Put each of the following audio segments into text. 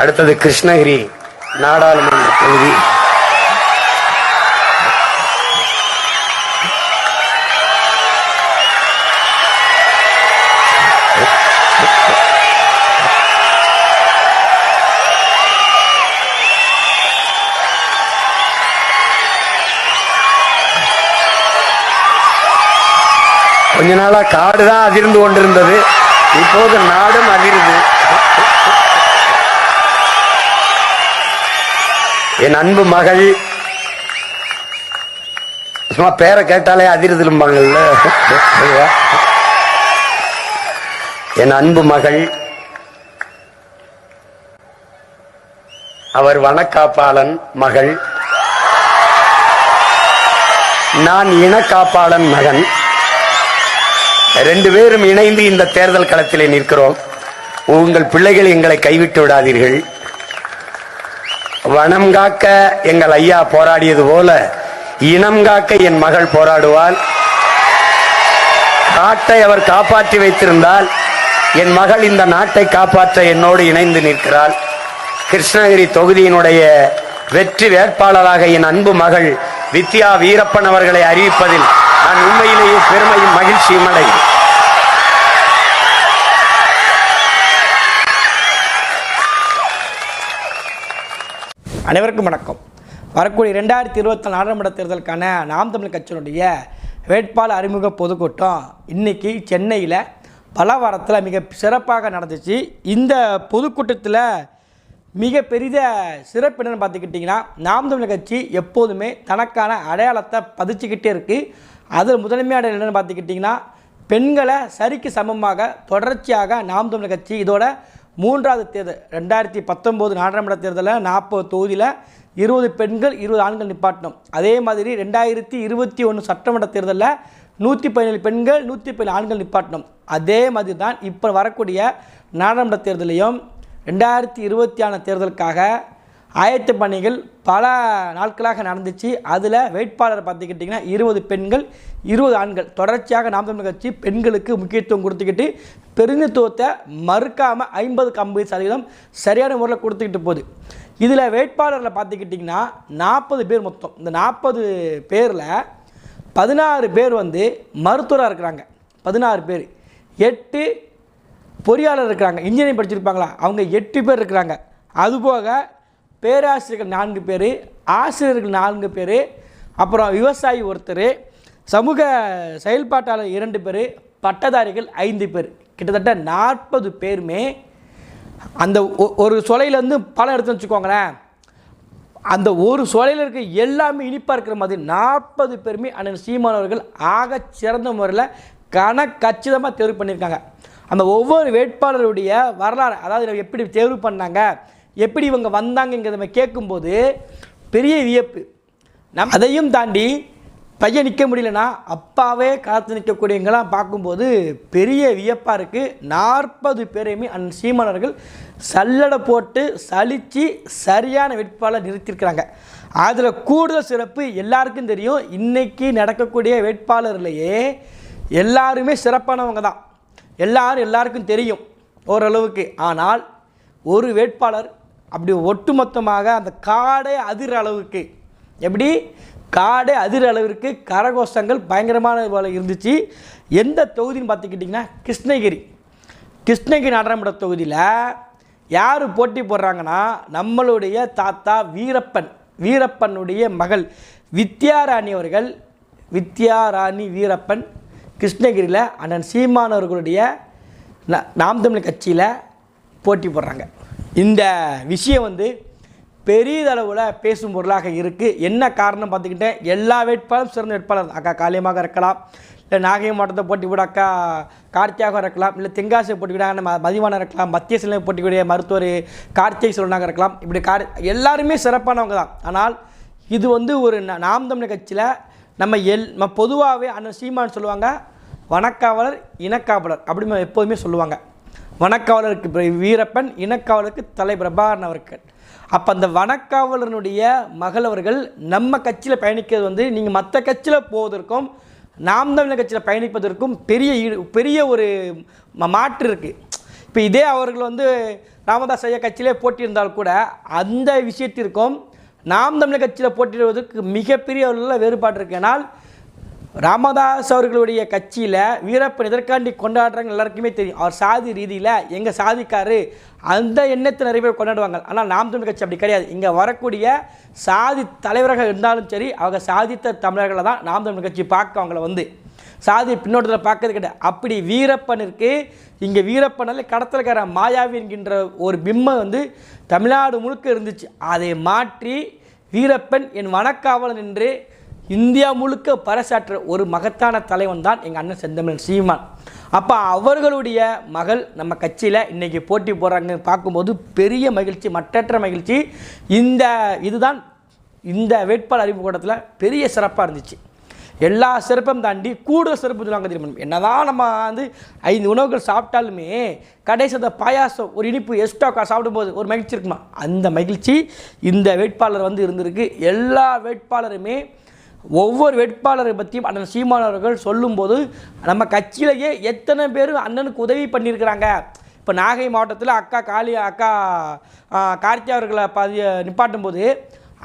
அடுத்தது கிருஷ்ணகிரி நாடாளுமன்ற தொகுதி. கொஞ்ச நாளா காடு தான் அதிர்ந்து கொண்டிருந்தது. இப்போது நாடும் அதிர்ந்து என் அன்பு மகள். சும்மா பேரை கேட்டாலே அதிர்திரும்பாங்கல்ல என் அன்பு மகள். அவர் வனக்காப்பாளன் மகள். நான் இனக்காப்பாளன் மகன். ரெண்டு பேரும் இணைந்து இந்த தேர்தல் களத்திலே நிற்கிறோம். உங்கள் பிள்ளைகள் எங்களை கைவிட்டு விடாதீர்கள். வனம் காக்க எங்கள் ஐயா போராடியது போல இனம் காக்க என் மகள் போராடுவாள். காட்டை அவர் காப்பாற்றி வைத்திருந்தால் என் மகள் இந்த நாட்டை காப்பாற்ற என்னோடு இணைந்து நிற்கிறாள். கிருஷ்ணகிரி தொகுதியினுடைய வெற்றி வேட்பாளராக என் அன்பு மகள் வித்யா வீரப்பன் அவர்களை அறிவிப்பதில் நான் உண்மையிலேயே பெருமையும் மகிழ்ச்சியும் அடைகிறேன். அனைவருக்கும் வணக்கம். வரக்கூடிய ரெண்டாயிரத்தி இருபத்தி நாடாளுமன்ற தேர்தலுக்கான நாம் தமிழ் கட்சியினுடைய வேட்பாளர் அறிமுக பொதுக்கூட்டம் இன்றைக்கி சென்னையில் பலவாரத்தில் மிக சிறப்பாக நடந்துச்சு. இந்த பொதுக்கூட்டத்தில் மிக பெரிய சிறப்பு என்னென்னு பார்த்துக்கிட்டிங்கன்னா நாம் தமிழ் கட்சி எப்போதுமே தனக்கான அடையாளத்தை பதிச்சுக்கிட்டே இருக்குது அதில் முதன்மையான என்னென்னு பார்த்துக்கிட்டிங்கன்னா பெண்களை சரிக்கு சமமாக தொடர்ச்சியாக நாம் தமிழ் கட்சி இதோட மூன்றாவது தேர்தல் ரெண்டாயிரத்தி பத்தொம்போது நாடாளுமன்ற தேர்தலில் நாற்பது தொகுதியில் இருபது பெண்கள் இருபது ஆண்கள் நிப்பாட்டணும் அதே மாதிரி ரெண்டாயிரத்தி இருபத்தி ஒன்று சட்டமன்ற தேர்தலில் நூற்றி பதினேழு பெண்கள் நூற்றி பதினேழு ஆண்கள் நிப்பாட்டணும் அதே மாதிரி தான் இப்போ வரக்கூடிய நாடாளுமன்ற தேர்தலையும் ரெண்டாயிரத்தி இருபத்தி ஆறு தேர்தலுக்காக ஆயத்த பணிகள் பல நாட்களாக நடந்துச்சு. அதில் வேட்பாளர் பார்த்துக்கிட்டிங்கன்னா இருபது பெண்கள் இருபது ஆண்கள். தொடர்ச்சியாக நாம் தமிழ் கட்சி பெண்களுக்கு முக்கியத்துவம் கொடுத்துக்கிட்டு பிரதிநிதித்துவத்தை மறுக்காமல் ஐம்பதுக்கு ஐம்பது சதவீதம் சரியான முறையில் கொடுத்துக்கிட்டு போகுது. இதில் வேட்பாளரில் பார்த்துக்கிட்டிங்கன்னா நாற்பது பேர் மொத்தம். இந்த நாற்பது பேரில் பதினாறு பேர் வந்து மருத்துவராக இருக்கிறாங்க. பதினாறு பேர். எட்டு பொறியாளர் இருக்கிறாங்க. இன்ஜினியரிங் படிச்சிருப்பாங்களா? அவங்க எட்டு பேர் இருக்கிறாங்க. அதுபோக பேராசிரியர்கள் நான்கு பேர் ஆசிரியர்கள் நான்கு பேர் அப்புறம் விவசாயி ஒருத்தர் சமூக செயல்பாட்டாளர் இரண்டு பேர் பட்டதாரிகள் ஐந்து பேர். கிட்டத்தட்ட நாற்பது பேருமே அந்த ஒ- ஒரு சொலையிலேருந்து பழம் எடுத்து வச்சுக்கோங்களேன். அந்த ஒரு சொலையில் இருக்க எல்லாமே இனிப்பாக இருக்கிற மாதிரி நாற்பது பேருமே அண்ணன் சீமானவர்கள் ஆக சிறந்த முறையில் கணக்கச்சிதமாக தேர்வு பண்ணியிருக்காங்க. அந்த ஒவ்வொரு வேட்பாளருடைய வரலாறு அதாவது எப்படி தேர்வு பண்ணாங்க எப்படி இவங்க வந்தாங்கங்கிறத நம்ம கேட்கும்போது பெரிய வியப்பு. நம் அதையும் தாண்டி பையன் நிற்க முடியலன்னா அப்பாவே காத்து நிற்கக்கூடியவங்களாம் பார்க்கும்போது பெரிய வியப்பாக இருக்குது நாற்பது பேரையுமே அந் சீமானவர்கள் சல்லடை போட்டு சலித்து சரியான வேட்பாளர் நிறுத்தியிருக்கிறாங்க. அதில் கூடுதல் சிறப்பு எல்லாருக்கும் தெரியும். இன்றைக்கி நடக்கக்கூடிய வேட்பாளர்லையே எல்லாருமே சிறப்பானவங்க தான். எல்லாரும் எல்லாருக்கும் தெரியும் ஓரளவுக்கு. ஆனால் ஒரு வேட்பாளர் அப்படி ஒட்டுமொத்தமாக அந்த காடே அதிர அளவுக்கு. எப்படி? காடே அதிர அளவிற்கு கரகோஷங்கள் பயங்கரமான போல இருந்துச்சு. எந்த தொகுதின்னு பார்த்துக்கிட்டிங்கன்னா கிருஷ்ணகிரி. கிருஷ்ணகிரி நாடாளுமன்ற தொகுதியில் யார் போட்டி போடுறாங்கன்னா நம்மளுடைய தாத்தா வீரப்பன் வீரப்பனுடைய மகள் வித்யாராணி அவர்கள் வித்யாராணி வீரப்பன் கிருஷ்ணகிரியில் அண்ணன் சீமானவர்களுடைய ந- நாம் தமிழ் கட்சியில் போட்டி போடுறாங்க. இந்த விஷயம் வந்து பெரியதளவில் பேசும் பொருளாக இருக்குது என்ன காரணம் பார்த்துக்கிட்டேன்? எல்லா வேட்பாளரும் சிறந்த வேட்பாளர். அக்கா காளியமாக இருக்கலாம். இல்லை நாகை மாவட்டத்தை போட்டி கூட அக்கா கார்த்தியாக இருக்கலாம். இல்லை தென்காசியை போட்டி கூட நம்ம மதிவான இருக்கலாம். மத்திய சிலை போட்டிக்கூடிய மருத்துவர் கார்த்திகை சொல்வனாக இருக்கலாம். இப்படி கார் எல்லாருமே சிறப்பானவங்க தான். ஆனால் இது வந்து ஒரு நாம் தமிழர் கட்சியில் நம்ம எல் நம்ம பொதுவாகவே அண்ணன் சீமான் சொல்லுவாங்க வனக்காவலர் இனக்காவலர் அப்படின்னு எப்போதுமே சொல்லுவாங்க. வனக்காவலருக்கு வீரப்பன் இனக்காவலருக்கு தலை பிரபாகரன் அவர்கள் அப்போ அந்த வனக்காவலனுடைய மகள் அவர்கள் நம்ம கட்சியில் பயணிக்கிறது வந்து நீங்கள் மற்ற கட்சியில் போவதற்கும் நாம் தமிழர் கட்சியில் பயணிப்பதற்கும் பெரிய பெரிய ஒரு மாற்று இருக்குது இப்போ இதே அவர்கள் வந்து ராமதாஸ் ஐயா கட்சியிலே போட்டியிருந்தால் கூட அந்த விஷயத்திற்கும் நாம் தமிழர் கட்சியில் போட்டியிடுவதற்கு மிகப்பெரிய அளவில் வேறுபாடு இருக்கு. ஏன்னால் ராமதாஸ் அவர்களுடைய கட்சியில் வீரப்பன் எதற்காண்டி கொண்டாடுறாங்க எல்லாருக்குமே தெரியும். அவர் சாதி ரீதியில் எங்கள் சாதிக்காரு அந்த எண்ணத்தை நிறைய பேர் கொண்டாடுவாங்க. ஆனால் நாம் தமிழ் கட்சி அப்படி கிடையாது. இங்கே வரக்கூடிய சாதி தலைவர்கள் இருந்தாலும் சரி அவங்க சாதித்த தமிழர்களை தான் நாம் தமிழ் கட்சி பார்க்க அவங்கள வந்து. சாதி பின்னோட்டத்தில் பார்க்கறது கிடையாது. அப்படி வீரப்பனிற்கு இங்கே வீரப்பனில் கடத்தல்கார மாயாவி என்கின்ற ஒரு பிம்மம் வந்து தமிழ்நாடு முழுக்க இருந்துச்சு. அதை மாற்றி வீரப்பன் என் வனக்காவலன் என்று இந்தியா முழுக்க பறைசாற்ற ஒரு மகத்தான தலைவன் தான் எங்கள் அண்ணன் செந்தமிழன் சீமான். அப்போ அவர்களுடைய மகள் நம்ம கட்சியில் இன்றைக்கி போட்டி போடுறாங்கன்னு பார்க்கும்போது பெரிய மகிழ்ச்சி மற்றற்ற மகிழ்ச்சி. இந்த இதுதான் இந்த வேட்பாளர் அறிமுக கூட்டத்தில் பெரிய சிறப்பாக இருந்துச்சு. எல்லா சிறப்பும் தாண்டி கூடுதல் சிறப்பு சொல்லுவாங்க தெரியுமா? என்னதான் நம்ம வந்து ஐந்து உணவுகள் சாப்பிட்டாலுமே கடைசி அந்த பாயாசம் ஒரு இனிப்பு எக்ஸ்ட்ரா சாப்பிடும்போது ஒரு மகிழ்ச்சி இருக்குமா? அந்த மகிழ்ச்சி இந்த வேட்பாளர் வந்து இருந்திருக்கு. எல்லா வேட்பாளருமே ஒவ்வொரு வேட்பாளரை பற்றியும் அண்ணன் சீமான் அவர்கள் சொல்லும்போது நம்ம கட்சியிலேயே எத்தனை பேர் அண்ணனுக்கு உதவி பண்ணியிருக்கிறாங்க? இப்போ நாகை மாவட்டத்தில் அக்கா காளி அக்கா ஆ, கார்த்தியா அவர்களை பதி நிப்பாட்டும் போது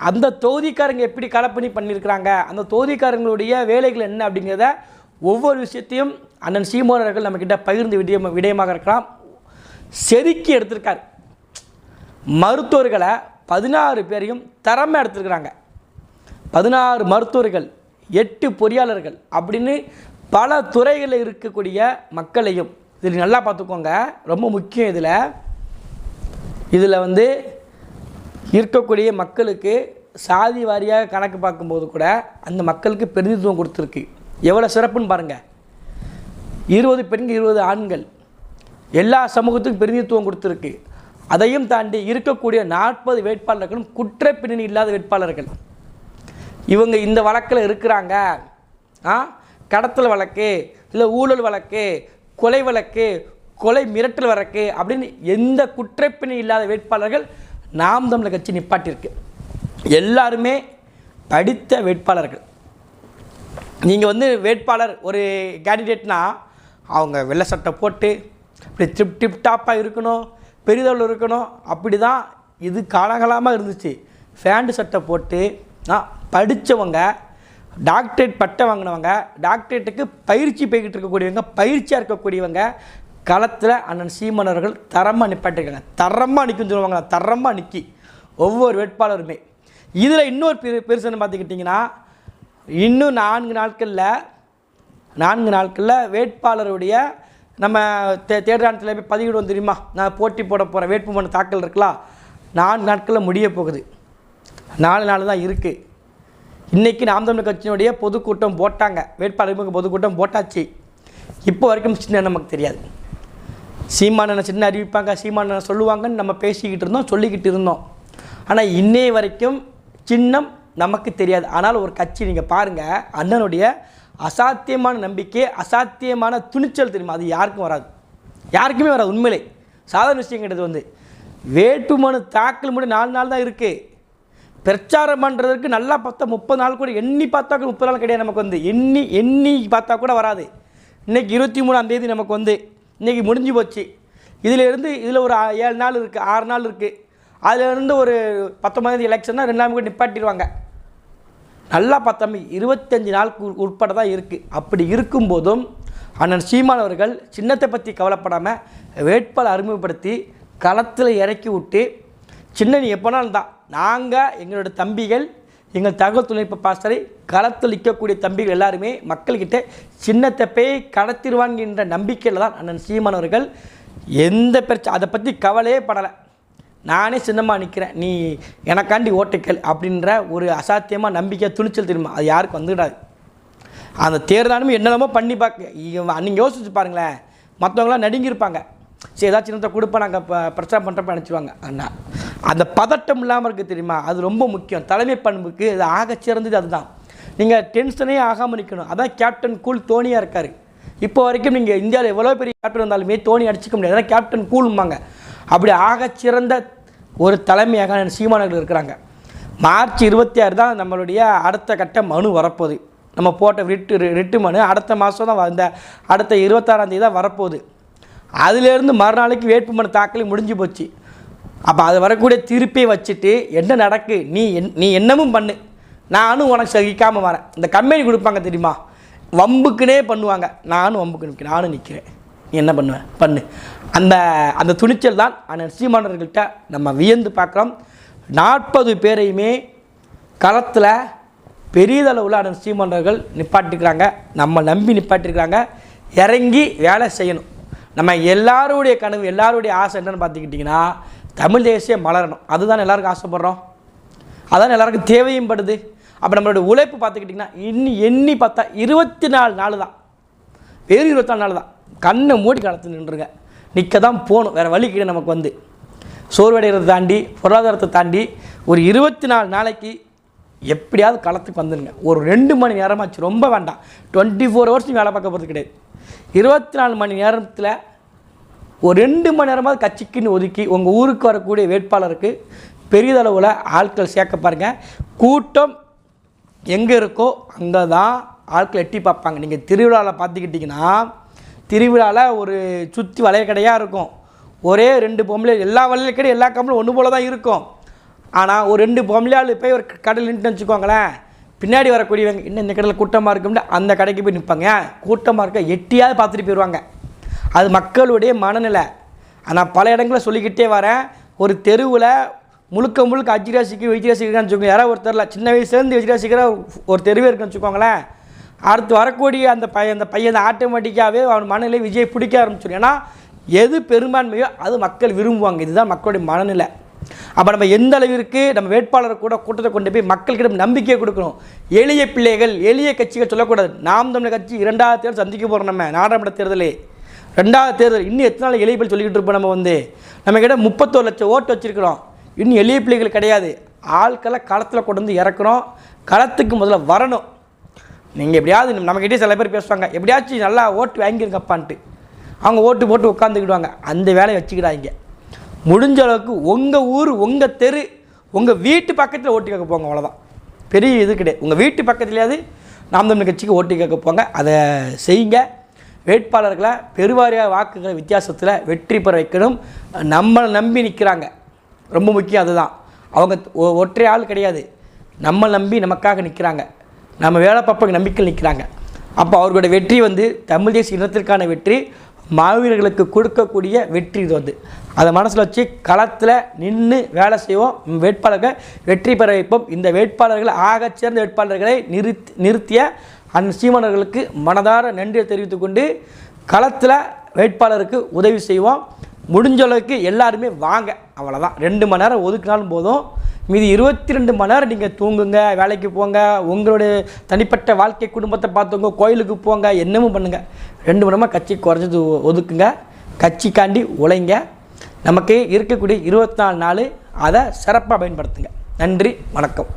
அந்த தொகுதிக்காரங்க எப்படி களப்பணி பண்ணியிருக்கிறாங்க? அந்த தொகுதிக்காரங்களுடைய வேலைகள் என்ன அப்படிங்கிறத ஒவ்வொரு விஷயத்தையும் அண்ணன் சீமோன் அவர்கள் நம்மக்கிட்ட பகிர்ந்து விடயமா விடயமாக இருக்கலாம். செதுக்கி எடுத்திருக்கார். மருத்துவர்களை பதினாறு பேரையும் திறமை எடுத்திருக்கிறாங்க. பதினாறு மருத்துவர்கள் எட்டு பொறியாளர்கள் அப்படின்னு பல துறைகளில் இருக்கக்கூடிய மக்களையும் இதில் நல்லா பார்த்துக்கோங்க. ரொம்ப முக்கியம் இதில். இதில் வந்து இருக்கக்கூடிய மக்களுக்கு சாதி வாரியாக கணக்கு பார்க்கும்போது கூட அந்த மக்களுக்கு பிரதிநிதித்துவம் கொடுத்துருக்கு. எவ்வளோ சிறப்புன்னு பாருங்கள் இருபது பெண்கள் இருபது ஆண்கள் எல்லா சமூகத்துக்கும் பிரதிநிதித்துவம் கொடுத்துருக்கு. அதையும் தாண்டி இருக்கக்கூடிய நாற்பது வேட்பாளர்களும் குற்ற பின்னணி இல்லாத வேட்பாளர்கள். இவங்க இந்த வழக்கில் இருக்கிறாங்க. ஆ? கடத்தல் வழக்கு இல்லை ஊழல் வழக்கு கொலை வழக்கு கொலை மிரட்டல் வழக்கு அப்படின்னு எந்த குற்றப்பிணி இல்லாத வேட்பாளர்கள் நாம் தமிழர் கட்சி நிப்பாட்டியிருக்கு. எல்லாருமே படித்த வேட்பாளர்கள். நீங்கள் வந்து வேட்பாளர் ஒரு கேண்டிடேட்னா அவங்க வெள்ளை சட்டை போட்டு இப்படி டிப் டிப் டாப்பாக இருக்கணும் பெரிதளவு இருக்கணும் அப்படி தான் இது காலகாலமாக இருந்துச்சு. ஃபேண்டு சட்டை போட்டு படித்தவங்க டாக்டரேட் பட்டம் வாங்கினவங்க டாக்டரேட்டுக்கு பயிற்சி போய்கிட்டு இருக்கக்கூடியவங்க பயிற்சியாக இருக்கக்கூடியவங்க களத்தில் அண்ணன் சீமனர்கள் தரமாக நிப்பாட்டிருக்காங்க. தரமாக நிற்கும் சொல்லுவாங்க தரமாக நிற்கி ஒவ்வொரு வேட்பாளருமே. இதில் இன்னொரு பெரு பெருசுன்னு பார்த்துக்கிட்டிங்கன்னா இன்னும் நான்கு நாட்களில் நான்கு நாட்களில் வேட்பாளருடைய நம்ம தே தேர்தலத்தில் போய் பதிவிடுவோம் தெரியுமா? நான் போட்டி போட போகிறேன் வேட்புமனு தாக்கல் இருக்கலாம் நான்கு நாட்களில் முடிய போகுது. நாலு நாள் தான் இருக்குது இன்றைக்கி நாம் தமிழ் கட்சியினுடைய பொதுக்கூட்டம் போட்டாங்க. வேட்பாளர் பொதுக்கூட்டம் போட்டாச்சு. இப்போ வரைக்கும் சின்ன நமக்கு தெரியாது. சீமானனை சின்ன அறிவிப்பாங்க சீமானனை சொல்லுவாங்கன்னு நம்ம பேசிக்கிட்டு இருந்தோம் சொல்லிக்கிட்டு இருந்தோம். ஆனால் இன்னைய வரைக்கும் சின்னம் நமக்கு தெரியாது. ஆனால் ஒரு கட்சி நீங்கள் பாருங்கள் அண்ணனுடைய அசாத்தியமான நம்பிக்கை அசாத்தியமான துணிச்சல் தெரியுமா? அது யாருக்கும் வராது. யாருக்குமே வராது உண்மையிலே. சாதாரண விஷயம் கிடையாது வந்து வேட்புமனு தாக்கல் முடி நாலு நாள் தான் இருக்குது பிரச்சாரம் பண்ணுறதுக்கு நல்லா பார்த்தா முப்பது நாள் கூட எண்ணி பார்த்தா கூட முப்பது நாள் கிடையாது நமக்கு வந்து. எண்ணி எண்ணி பார்த்தா கூட வராது. இன்றைக்கி இருபத்தி மூணாம் தேதி நமக்கு வந்து. இன்றைக்கி முடிஞ்சு போச்சு. இதிலிருந்து இதில் ஒரு ஏழு நாள் இருக்குது ஆறு நாள் இருக்குது அதிலிருந்து ஒரு பத்தொம்பதாந்தேதி எலெக்ஷன்னா ரெண்டு நாள் கூட நிப்பாட்டிடுவாங்க. நல்லா பார்த்தோம் இருபத்தஞ்சி நாளுக்கு உட்- உட்பட தான் இருக்குது அப்படி இருக்கும்போதும் அண்ணன் சீமான் அவர்கள் சின்னத்தை பற்றி கவலைப்படாமல் வேட்பாளர் அறிமுகப்படுத்தி களத்தில் இறக்கி விட்டு சின்னனி எப்போனாலும் தான் நாங்கள் எங்களோட தம்பிகள் எங்கள் தகவல் தொழில்நுட்ப பாஸ்டரை களத்தில் நிற்கக்கூடிய தம்பிகள் எல்லாருமே மக்கள்கிட்ட சின்னத்தை போய் கடத்திடுவான்கின்ற நம்பிக்கையில் தான் அண்ணன் சீமான் அவர்கள் எந்த பிரச்சனை அதை பற்றி கவலையே படலை. நானே சின்னமாக நிற்கிறேன் நீ எனக்காண்டி ஓட்டுக்கள் அப்படின்ற ஒரு அசாத்தியமாக நம்பிக்கை துணிச்சல் தெரியுமா? அது யாருக்கும் வந்துடாது. அந்த தேர்தலும் என்னென்னமோ பண்ணி பார்க்க நீங்கள் யோசிச்சு பாருங்களேன். மற்றவங்களாம் நடுங்கியிருப்பாங்க. சரி ஏதாச்சும் சின்னத்தை கொடுப்பா நாங்கள் இப்போ பிரச்சாரம் பண்ணுறப்ப நினச்சிவாங்க அண்ணா அந்த பதட்டம் இல்லாமல் இருக்குது தெரியுமா? அது ரொம்ப முக்கியம். தலைமை பண்புக்கு இது ஆகச் சிறந்தது அதுதான். நீங்கள் டென்ஷனே ஆகாமல் நிற்கணும் அதான் கேப்டன் கூல் தோனியாக இருக்கார். இப்போ வரைக்கும் நீங்கள் இந்தியாவில் எவ்வளோ பெரிய கேப்டன் இருந்தாலுமே தோனி அடிச்சிக்க முடியாது. அதான் கேப்டன் கூல்மாங்க அப்படி ஆக சிறந்த ஒரு தலைமையாக சீமானர்கள் இருக்கிறாங்க. மார்ச் இருபத்தி ஆறு தான் நம்மளுடைய அடுத்த கட்ட மனு வரப்போகுது. நம்ம போட்ட ரிட்டு ரிட்டு மனு அடுத்த மாதம் தான் இந்த அடுத்த இருபத்தாறாந்தேதி தான் வரப்போகுது. அதிலேருந்து மறுநாளைக்கு வேட்புமனு தாக்கல் முடிஞ்சு போச்சு. அப்போ அது வரக்கூடிய தீர்ப்பை வச்சுட்டு என்ன நடக்கு? நீ என் நீ என்னமும் பண்ணு. நானும் உனக்கு சகிக்காமல் வரேன். இந்த கம்பெனி கொடுப்பாங்க தெரியுமா? வம்புக்குனே பண்ணுவாங்க. நானும் வம்புக்கு நிற்கிறேன் நானும் நிற்கிறேன் நீ என்ன பண்ணுவேன் பண்ணு. அந்த அந்த துணிச்சல் தான் அந்த சீமானவர்கள்ட்ட நம்ம வியந்து பார்க்குறோம். நாற்பது பேரையுமே களத்தில் பெரியதளவில் அண்ணன் சீமானவர்கள் நிப்பாட்டிருக்கிறாங்க. நம்ம நம்பி நிப்பாட்டிருக்கிறாங்க. இறங்கி வேலை செய்யணும். நம்ம எல்லாருடைய கனவு எல்லாருடைய ஆசை என்னென்னு பார்த்துக்கிட்டிங்கன்னா தமிழ் தேசியம் மலரணும். அதுதான் எல்லாருக்கும் ஆசைப்படுறோம். அதான் எல்லாருக்கும் தேவையும் படுது. அப்போ நம்மளோட உழைப்பு பார்த்துக்கிட்டிங்கன்னா இன்னி எண்ணி பார்த்தா இருபத்தி நாலு நாள் தான். வெறும் இருபத்தாலு நாள் தான். கண்ணை மூடி காலத்து நின்றுங்க நிற்க தான் போகணும். வேறு வழி கிடையாது நமக்கு வந்து. சோர்வடைகிறத தாண்டி பொருளாதாரத்தை தாண்டி ஒரு இருபத்தி நாலு நாளைக்கு எப்படியாவது களத்துக்கு வந்துடுங்க ஒரு ரெண்டு மணி நேரமாச்சு. ரொம்ப வேண்டாம். டுவெண்ட்டி ஃபோர் ஹவர்ஸ் வேலை பார்க்க போகிறது கிடையாது. இருபத்தி நாலு மணி நேரத்தில் ஒரு ரெண்டு மணி நேரமாவது கட்சிக்குன்னு ஒதுக்கி உங்கள் ஊருக்கு வரக்கூடிய வேட்பாளருக்கு பெரியதளவில் ஆட்கள் சேர்க்க பாருங்கள் கூட்டம் எங்கே இருக்கோ அங்கே தான் ஆட்கள் எட்டி பார்ப்பாங்க. நீங்கள் திருவிழாவில் பார்த்துக்கிட்டிங்கன்னா திருவிழாவில் ஒரு சுற்றி வளைய கடையாக இருக்கும். ஒரே ரெண்டு பொம்பளை எல்லா வளையல் கடை எல்லா கம்பளும் ஒன்று போல தான் இருக்கும். ஆனால் ஒரு ரெண்டு பொம்பளையாள் போய் ஒரு கடையில் நின்று வச்சுக்கோங்களேன். பின்னாடி வரக்கூடியவங்க இன்னும் இந்த கடையில் கூட்டமாக இருக்கும்னு அந்த கடைக்கு போய் நிற்பாங்க ஏன் கூட்டமாக இருக்க எட்டியாவது பார்த்துட்டு போயிடுவாங்க அது மக்களுடைய மனநிலை. ஆனால் பல இடங்களில் சொல்லிக்கிட்டே வரேன். ஒரு தெருவில் முழுக்க முழுக்க அஜிராசிக்கு விஜயராசிக்கிறான்னு வச்சுக்கோங்க. யாராவது ஒருத்தரில் சின்ன வயசுலேருந்து விஜயராசிக்கிற ஒரு தெருவே இருக்குன்னு வச்சுக்கோங்களேன் அடுத்து வரக்கூடிய அந்த பையன் அந்த பையன் ஆட்டோமேட்டிக்காகவே அவன் மனநிலை விஜய் பிடிக்க ஆரம்பிச்சிடும் ஏன்னா எது பெரும்பான்மையோ அது மக்கள் விரும்புவாங்க. இதுதான் மக்களுடைய மனநிலை. அப்போ நம்ம எந்த அளவிற்கு நம்ம வேட்பாளரை கூட கூட்டத்தை கொண்டு போய் மக்கள்கிட்ட நம்பிக்கையை கொடுக்கணும்? எளிய பிள்ளைகள் எளிய கட்சிகள் சொல்லக்கூடாது. நாம் தமிழர் கட்சி இரண்டாவது தேர்தல் சந்திக்க போகிறோம் நம்ம நாடாளுமன்ற தேர்தலே. ரெண்டாவது தேர்தல் இன்னும் எத்தனை நாள் எளிய பிள்ளை சொல்லிக்கிட்டு இருப்போம் நம்ம வந்து? நம்ம கிட்ட முப்பத்தோரு லட்சம் ஓட்டு வச்சிருக்கிறோம். இன்னும் எளிய பிள்ளைகள் கிடையாது. ஆட்களை களத்தில் கொண்டு வந்து இறக்குறோம். களத்துக்கு முதல்ல வரணும். நீங்கள் எப்படியாவது நம்மக்கிட்டே சில பேர் பேசுவாங்க எப்படியாச்சும் நல்லா ஓட்டு வாங்கிருங்கப்பான்ட்டு. அவங்க ஓட்டு போட்டு உட்காந்துக்கிடுவாங்க அந்த வேலையை வச்சுக்கிடாங்க முடிஞ்ச அளவுக்கு உங்கள் ஊர் உங்கள் தெரு உங்கள் வீட்டு பக்கத்தில் ஓட்டு கேட்க போங்க அவ்வளோதான் பெரிய இது கிடையாது. உங்கள் வீட்டு பக்கத்துலேயாவது நாம் தமிழ் கட்சிக்கு ஓட்டு கேட்க போங்க. அதை செய்யுங்க. வேட்பாளர்களை பெருவாரியாக வாக்குகளை வித்தியாசத்தில் வெற்றி பெற வைக்கணும். நம்மளை நம்பி நிற்கிறாங்க ரொம்ப முக்கியம் அதுதான். அவங்க ஒற்றை ஆள் கிடையாது. நம்ம நம்பி நமக்காக நிற்கிறாங்க நம்ம வேலை பார்ப்பவங்க நம்பிக்கையில் நிற்கிறாங்க அப்போ அவர்களோட வெற்றி வந்து தமிழ் தேசிய இனத்திற்கான வெற்றி மாவீரர்களுக்கு கொடுக்கக்கூடிய வெற்றி இது வந்து. அதை மனசில் வச்சு களத்தில் நின்று வேலை செய்வோம். வேட்பாளர்கள் வெற்றி பெற வைப்போம். இந்த வேட்பாளர்கள் ஆகச் வேட்பாளர்களை நிறுத்தி நிறுத்திய அந்த சீமானர்களுக்கு மனதார நன்றியை தெரிவித்துக்கொண்டு களத்தில் வேட்பாளருக்கு உதவி செய்வோம். முடிஞ்ச அளவுக்கு எல்லாருமே வாங்க. அவ்வளோதான் ரெண்டு மணி நேரம் ஒதுக்கினாலும் போதும். மீதி இருபத்தி ரெண்டு மணி நேரம் நீங்கள் தூங்குங்க வேலைக்கு போங்க உங்களுடைய தனிப்பட்ட வாழ்க்கை குடும்பத்தை பார்த்துங்க கோயிலுக்கு போங்க என்னமும் பண்ணுங்கள் ரெண்டு மணி நேரமாக கட்சி குறைஞ்சது ஒதுக்குங்க. கட்சிக்காண்டி உழைங்க. நமக்கு இருக்கக்கூடிய இருபத்தி நாலு நாள் அதை சிறப்பாக பயன்படுத்துங்க. நன்றி வணக்கம்.